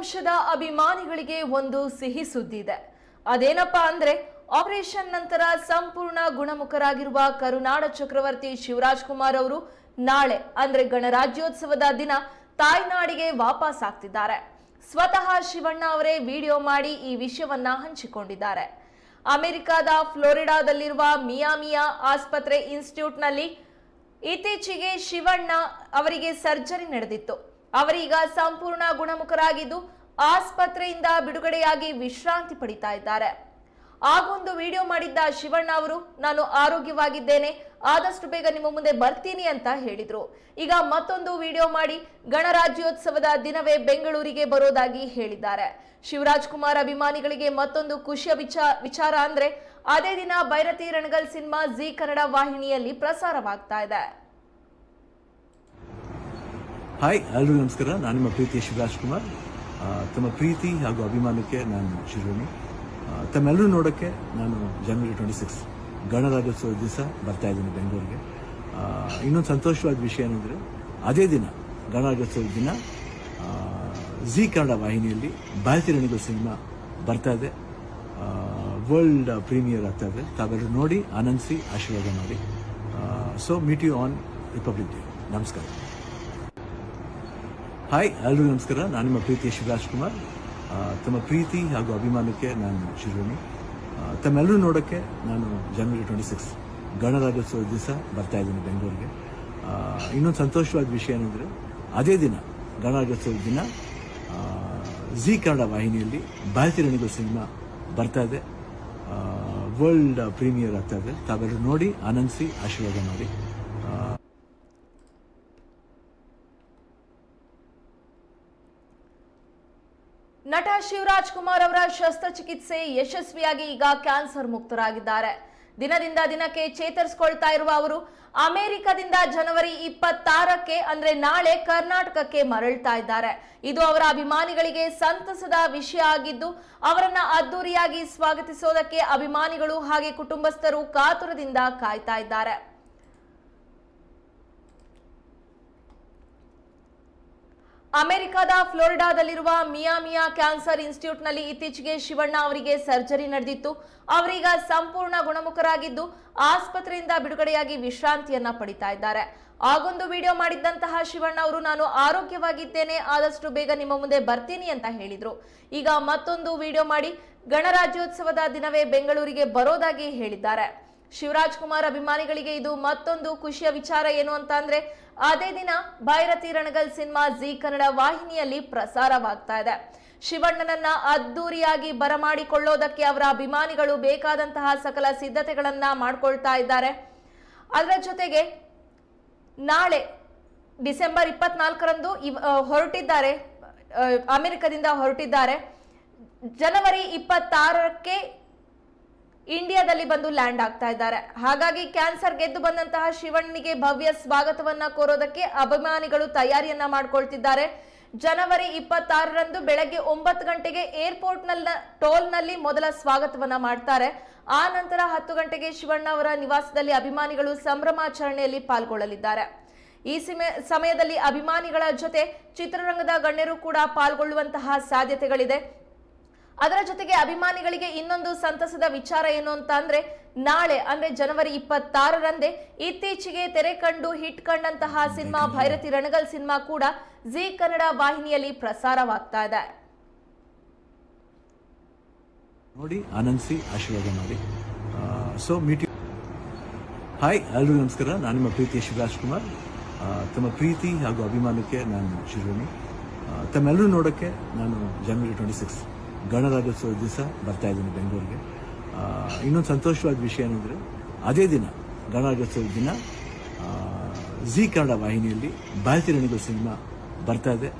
ರಾಜವಂಶದ ಅಭಿಮಾನಿಗಳಿಗೆ ಒಂದು ಸಿಹಿ ಸುದ್ದಿ ಇದೆ ಅದೇನಪ್ಪಾ ಅಂದ್ರೆ, ಆಪರೇಷನ್ ನಂತರ ಸಂಪೂರ್ಣ ಗುಣಮುಖರಾಗಿರುವ ಕರುನಾಡ ಚಕ್ರವರ್ತಿ ಶಿವರಾಜ್ ಕುಮಾರ್ ಅವರು ನಾಳೆ, ಅಂದ್ರೆ ಗಣರಾಜ್ಯೋತ್ಸವದ ದಿನ, ತಾಯ್ನಾಡಿಗೆ ವಾಪಸ್ ಆಗ್ತಿದ್ದಾರೆ. ಸ್ವತಃ ಶಿವಣ್ಣ ಅವರೇ ವಿಡಿಯೋ ಮಾಡಿ ಈ ವಿಷಯವನ್ನ ಹಂಚಿಕೊಂಡಿದ್ದಾರೆ. ಅಮೆರಿಕದ ಫ್ಲೋರಿಡಾದಲ್ಲಿರುವ ಮಿಯಾಮಿಯಾ ಆಸ್ಪತ್ರೆ ಇನ್ಸ್ಟಿಟ್ಯೂಟ್ನಲ್ಲಿ ಇತ್ತೀಚೆಗೆ ಶಿವಣ್ಣ ಅವರಿಗೆ ಸರ್ಜರಿ ನಡೆದಿತ್ತು. ಅವರೀಗ ಸಂಪೂರ್ಣ ಗುಣಮುಖರಾಗಿದ್ದು ಆಸ್ಪತ್ರೆಯಿಂದ ಬಿಡುಗಡೆಯಾಗಿ ವಿಶ್ರಾಂತಿ ಪಡಿತಾ ಇದ್ದಾರೆ. ಆಗೊಂದು ವಿಡಿಯೋ ಮಾಡಿದ್ದ ಶಿವಣ್ಣ ಅವರು, ನಾನು ಆರೋಗ್ಯವಾಗಿದ್ದೇನೆ, ಆದಷ್ಟು ಬೇಗ ನಿಮ್ಮ ಮುಂದೆ ಬರ್ತೀನಿ ಅಂತ ಹೇಳಿದ್ರು. ಈಗ ಮತ್ತೊಂದು ವಿಡಿಯೋ ಮಾಡಿ ಗಣರಾಜ್ಯೋತ್ಸವದ ದಿನವೇ ಬೆಂಗಳೂರಿಗೆ ಬರೋದಾಗಿ ಹೇಳಿದ್ದಾರೆ. ಶಿವರಾಜ್ ಕುಮಾರ್ ಅಭಿಮಾನಿಗಳಿಗೆ ಮತ್ತೊಂದು ಖುಷಿಯ ವಿಚಾರ ವಿಚಾರ ಅಂದ್ರೆ, ಅದೇ ದಿನ ಭೈರತಿ ರಣಗಲ್ ಸಿನಿಮಾ ಜಿ ಕನ್ನಡ ವಾಹಿನಿಯಲ್ಲಿ ಪ್ರಸಾರವಾಗ್ತಾ ಇದೆ. ಹಾಯ್ ಎಲ್ರಿಗೂ ನಮಸ್ಕಾರ. ನಾನು ನಿಮ್ಮ ಪ್ರೀತಿಯ ಶಿವರಾಜ್ ಕುಮಾರ್. ತಮ್ಮ ಪ್ರೀತಿ ಹಾಗೂ ಅಭಿಮಾನಕ್ಕೆ ನಾನು ಶಿರೋಣಿ ತಮ್ಮೆಲ್ಲರೂ ನೋಡೋಕ್ಕೆ ನಾನು ಜನವರಿ ಟ್ವೆಂಟಿ ಸಿಕ್ಸ್ ಗಣರಾಜ್ಯೋತ್ಸವದ ದಿವಸ ಬರ್ತಾ ಇದ್ದೀನಿ ಬೆಂಗಳೂರಿಗೆ. ಇನ್ನೊಂದು ಸಂತೋಷವಾದ ವಿಷಯ ಏನಂದರೆ, ಅದೇ ದಿನ, ಗಣರಾಜ್ಯೋತ್ಸವದ ದಿನ ಝೀ ಕನ್ನಡ ವಾಹಿನಿಯಲ್ಲಿ ಭಾರತೀಯ ರಣಿಗಳ ಸಿನಿಮಾ ಬರ್ತಾ ಇದೆ. ವರ್ಲ್ಡ್ ಪ್ರೀಮಿಯರ್ ಆಗ್ತಾ ಇದೆ. ತಾವೆಲ್ಲರೂ ನೋಡಿ, ಆನಂದಿಸಿ, ಆಶೀರ್ವಾದ ಮಾಡಿ. So meet you on Republic Day ನಮಸ್ಕಾರ. ಹಾಯ್ ಎಲ್ರಿಗೂ ನಮಸ್ಕಾರ. ನಾನು ನಿಮ್ಮ ಪ್ರೀತಿಯ ಶಿವರಾಜ್ ಕುಮಾರ್. ತಮ್ಮ ಪ್ರೀತಿ ಹಾಗೂ ಅಭಿಮಾನಕ್ಕೆ ನಾನು ಶಿರೋಣಿ ತಮ್ಮೆಲ್ಲರೂ ನೋಡೋಕ್ಕೆ ನಾನು ಜನವರಿ ಟ್ವೆಂಟಿ ಸಿಕ್ಸ್ ಗಣರಾಜ್ಯೋತ್ಸವದ ದಿವಸ ಬರ್ತಾ ಇದ್ದೀನಿ ಬೆಂಗಳೂರಿಗೆ. ಇನ್ನೊಂದು ಸಂತೋಷವಾದ ವಿಷಯ ಏನಂದರೆ, ಅದೇ ದಿನ, ಗಣರಾಜ್ಯೋತ್ಸವದ ದಿನ ಝೀ ಕನ್ನಡ ವಾಹಿನಿಯಲ್ಲಿ ಭಾರತೀಯ ಸಿನಿಮಾ ಬರ್ತಾ ಇದೆ. ವರ್ಲ್ಡ್ ಪ್ರೀಮಿಯರ್ ಆಗ್ತಾ ಇದೆ. ತಾವೆಲ್ಲರೂ ನೋಡಿ, ಆನಂದಿಸಿ, ಆಶೀರ್ವಾದ ಮಾಡಿ. ನಟ ಶಿವರಾಜ್ ಕುಮಾರ್ ಅವರ ಶಸ್ತ್ರಚಿಕಿತ್ಸೆ ಯಶಸ್ವಿಯಾಗಿ ಈಗ ಕ್ಯಾನ್ಸರ್ ಮುಕ್ತರಾಗಿದ್ದಾರೆ. ದಿನದಿಂದ ದಿನಕ್ಕೆ ಚೇತರಿಸಿಕೊಳ್ತಾ ಇರುವ ಅವರು, ಅಮೆರಿಕದಿಂದ ಜನವರಿ ಇಪ್ಪತ್ತಾರಕ್ಕೆ ಅಂದ್ರೆ ನಾಳೆ ಕರ್ನಾಟಕಕ್ಕೆ ಮರಳ್ತಾ ಇದ್ದಾರೆ. ಇದು ಅವರ ಅಭಿಮಾನಿಗಳಿಗೆ ಸಂತಸದ ವಿಷಯ ಆಗಿದ್ದು, ಅವರನ್ನ ಅದ್ದೂರಿಯಾಗಿ ಸ್ವಾಗತಿಸೋದಕ್ಕೆ ಅಭಿಮಾನಿಗಳು ಹಾಗೆ ಕುಟುಂಬಸ್ಥರು ಕಾತುರದಿಂದ ಕಾಯ್ತಾ ಇದ್ದಾರೆ. ಅಮೆರಿಕದ ಫ್ಲೋರಿಡಾದಲ್ಲಿರುವ ಮಿಯಾಮಿಯಾ ಕ್ಯಾನ್ಸರ್ ಇನ್ಸ್ಟಿಟ್ಯೂಟ್ನಲ್ಲಿ ಇತ್ತೀಚೆಗೆ ಶಿವಣ್ಣ ಅವರಿಗೆ ಸರ್ಜರಿ ನಡೆದಿತ್ತು. ಅವರೀಗ ಸಂಪೂರ್ಣ ಗುಣಮುಖರಾಗಿದ್ದು, ಆಸ್ಪತ್ರೆಯಿಂದ ಬಿಡುಗಡೆಯಾಗಿ ವಿಶ್ರಾಂತಿಯನ್ನ ಪಡಿತಾ ಇದ್ದಾರೆ. ಆಗೊಂದು ವಿಡಿಯೋ ಮಾಡಿದ್ದಂತಹ ಶಿವಣ್ಣ ಅವರು, ನಾನು ಆರೋಗ್ಯವಾಗಿದ್ದೇನೆ, ಆದಷ್ಟು ಬೇಗ ನಿಮ್ಮ ಮುಂದೆ ಬರ್ತೀನಿ ಅಂತ ಹೇಳಿದ್ರು. ಈಗ ಮತ್ತೊಂದು ವಿಡಿಯೋ ಮಾಡಿ ಗಣರಾಜ್ಯೋತ್ಸವದ ದಿನವೇ ಬೆಂಗಳೂರಿಗೆ ಬರೋದಾಗಿ ಹೇಳಿದ್ದಾರೆ. ಶಿವರಾಜ್ ಕುಮಾರ್ ಅಭಿಮಾನಿಗಳಿಗೆ ಇದು ಮತ್ತೊಂದು ಖುಷಿಯ ವಿಚಾರ ಏನು ಅಂತ ಅಂದ್ರೆ, ಅದೇ ದಿನ ಭೈರತಿ ರಣಗಲ್ ಸಿನಿಮಾ ಜಿ ಕನ್ನಡ ವಾಹಿನಿಯಲ್ಲಿ ಪ್ರಸಾರವಾಗ್ತಾ ಇದೆ. ಶಿವಣ್ಣನನ್ನ ಅದ್ದೂರಿಯಾಗಿ ಬರಮಾಡಿಕೊಳ್ಳೋದಕ್ಕೆ ಅವರ ಅಭಿಮಾನಿಗಳು ಬೇಕಾದಂತಹ ಸಕಲ ಸಿದ್ಧತೆಗಳನ್ನ ಮಾಡ್ಕೊಳ್ತಾ ಇದ್ದಾರೆ. ಅದರ ಜೊತೆಗೆ ನಾಳೆ ಡಿಸೆಂಬರ್ ಇಪ್ಪತ್ನಾಲ್ಕರಂದು ಇವ್- ಹೊರಟಿದ್ದಾರೆ ಅಮೆರಿಕದಿಂದ ಹೊರಟಿದ್ದಾರೆ. ಜನವರಿ ಇಪ್ಪತ್ತಾರಕ್ಕೆ ಇಂಡಿಯಾದಲ್ಲಿ ಬಂದು ಲ್ಯಾಂಡ್ ಆಗ್ತಾ ಇದ್ದಾರೆ. ಹಾಗಾಗಿ ಕ್ಯಾನ್ಸರ್ ಗೆದ್ದು ಬಂದಂತಹ ಶಿವಣ್ಣಿಗೆ ಭವ್ಯ ಸ್ವಾಗತವನ್ನ ಕೋರೋದಕ್ಕೆ ಅಭಿಮಾನಿಗಳು ತಯಾರಿಯನ್ನ ಮಾಡ್ಕೊಳ್ತಿದ್ದಾರೆ. ಜನವರಿ ಇಪ್ಪತ್ತಾರರಂದು ಬೆಳಗ್ಗೆ ಒಂಬತ್ತು ಗಂಟೆಗೆ ಏರ್ಪೋರ್ಟ್ನಲ್ಲಿ ಟೋಲ್ನಲ್ಲಿ ಮೊದಲ ಸ್ವಾಗತವನ್ನ ಮಾಡ್ತಾರೆ. ಆ ನಂತರ ಹತ್ತು ಗಂಟೆಗೆ ಶಿವಣ್ಣ ಅವರ ನಿವಾಸದಲ್ಲಿ ಅಭಿಮಾನಿಗಳು ಸಂಭ್ರಮಾಚರಣೆಯಲ್ಲಿ ಪಾಲ್ಗೊಳ್ಳಲಿದ್ದಾರೆ. ಈ ಸಿಮೆ- ಸಮಯದಲ್ಲಿ ಅಭಿಮಾನಿಗಳ ಜೊತೆ ಚಿತ್ರರಂಗದ ಗಣ್ಯರು ಕೂಡ ಪಾಲ್ಗೊಳ್ಳುವಂತಹ ಸಾಧ್ಯತೆಗಳಿದೆ. ಅದರ ಜೊತೆಗೆ ಅಭಿಮಾನಿಗಳಿಗೆ ಇನ್ನೊಂದು ಸಂತಸದ ವಿಚಾರ ಏನು ಅಂತ ಅಂದ್ರೆ ನಾಳೆ ಅಂದ್ರೆ ಜನವರಿ ಇಪ್ಪತ್ತಾರರಂದೇ ಇತ್ತೀಚೆಗೆ ತೆರೆ ಕಂಡು ಹಿಟ್ ಕಂಡಂತಹ ಸಿನಿಮಾ ಭೈರತಿ ರಣಗಲ್ ಸಿನಿಮಾ ಕೂಡ ಜಿ ಕನ್ನಡ ವಾಹಿನಿಯಲ್ಲಿ ಪ್ರಸಾರವಾಗ್ತಾ ಇದೆ. ನೋಡಿ ಆನಂದಿಸಿ ಆಶೀರ್ವಾದ ಮಾಡಿ. ಸೊ ಮೀಟಿ ಹಾಯ್ ಎಲ್ರಿಗೂ ನಮಸ್ಕಾರ. ನಾನು ನಿಮ್ಮ ಪ್ರೀತಿ ಶಿವರಾಜ್ ಕುಮಾರ್ ತಮ್ಮ ಪ್ರೀತಿ ಹಾಗೂ ಅಭಿಮಾನಕ್ಕೆ ನಾನು ಶಿರೋಣಿ ತಮ್ಮೆಲ್ಲರೂ ನೋಡೋಕ್ಕೆ ನಾನು ಜನವರಿ ಟ್ವೆಂಟಿ ಸಿಕ್ಸ್ ಗಣರಾಜ್ಯೋತ್ಸವ ದಿವಸ ಬರ್ತಾ ಇದ್ದೀನಿ ಬೆಂಗಳೂರಿಗೆ. ಇನ್ನೊಂದು ಸಂತೋಷವಾದ ವಿಷಯ ಏನಂದರೆ, ಅದೇ ದಿನ ಗಣರಾಜ್ಯೋತ್ಸವದ ದಿನ ಜಿ ಕನ್ನಡ ವಾಹಿನಿಯಲ್ಲಿ ಭಾರತೀಯ ರಣಗಳು ಸಿನಿಮಾ ಬರ್ತಾ ಇದೆ.